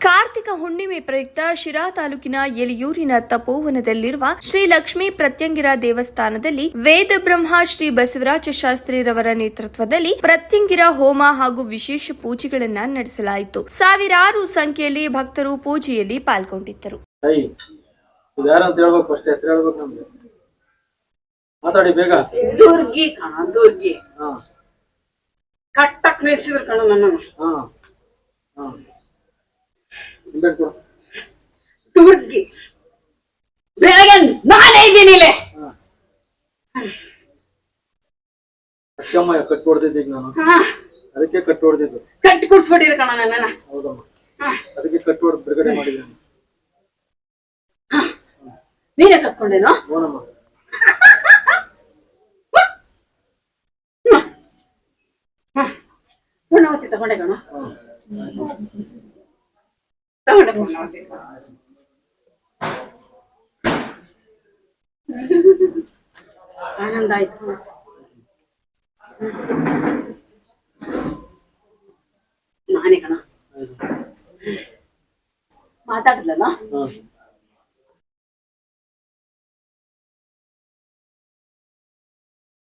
ಕಾರ್ತಿಕ ಹುಣ್ಣಿಮೆ ಪ್ರಯುಕ್ತ ಶಿರಾ ತಾಲೂಕಿನ ಎಲಿಯೂರಿನ ತಪೋವನದಲ್ಲಿರುವ ಶ್ರೀ ಲಕ್ಷ್ಮೀ ಪ್ರತ್ಯಂಗಿರ ದೇವಸ್ಥಾನದಲ್ಲಿ ವೇದ ಬ್ರಹ್ಮ ಶ್ರೀ ಬಸವರಾಜ ಶಾಸ್ತ್ರಿರವರ ನೇತೃತ್ವದಲ್ಲಿ ಪ್ರತ್ಯಂಗಿರ ಹೋಮ ಹಾಗೂ ವಿಶೇಷ ಪೂಜೆಗಳನ್ನ ನಡೆಸಲಾಯಿತು. ಸಾವಿರಾರು ಸಂಖ್ಯೆಯಲ್ಲಿ ಭಕ್ತರು ಪೂಜೆಯಲ್ಲಿ ಪಾಲ್ಗೊಂಡಿದ್ದರು. ಐ ದುರ್ಗಿ ಬೆಳಗ್ಗೆ ನಾನೇ ಇದ್ದೀನಿ ಇಲ್ಲಿ. ಹಾ. ಅಕ್ಕಮ್ಮ ಕಟ್ಟಿ ಹೊಡ್ದಿದ್ದು ಈಗ ನಾನು? ಅದಕ್ಕೆ ಹೊಡ್ದಿದ್ದು. ಕಟ್ಟಿ ಕುಡ್ಸ್ಬಿಟ್ಟಿದ್ರು ಕಣ ನನ್ನ ಹೌದಮ್ಮ. ಅದಕ್ಕೆ ಕಟ್ಟಿ ಹೊಡೆದು ಬಿಡುಗಡೆ ಮಾಡಿದ್ದೀನಿ. ನೀನೇ ಕಟ್ಕೊಂಡೇನೋ? ಓನಮ್ಮ. ಪೂರ್ಣವತಿ ತಗೊಂಡೆ ಕಣ. ಹಾ ತಗೊಂಡೆ ಪೂರ್ಣವತಿ ಆನಂದ ಆಯ್ತು ನಾನೇ ಕಣ ಆಯ್ತು ಮಾತಾಡಲಲ್ಲ ಹಾ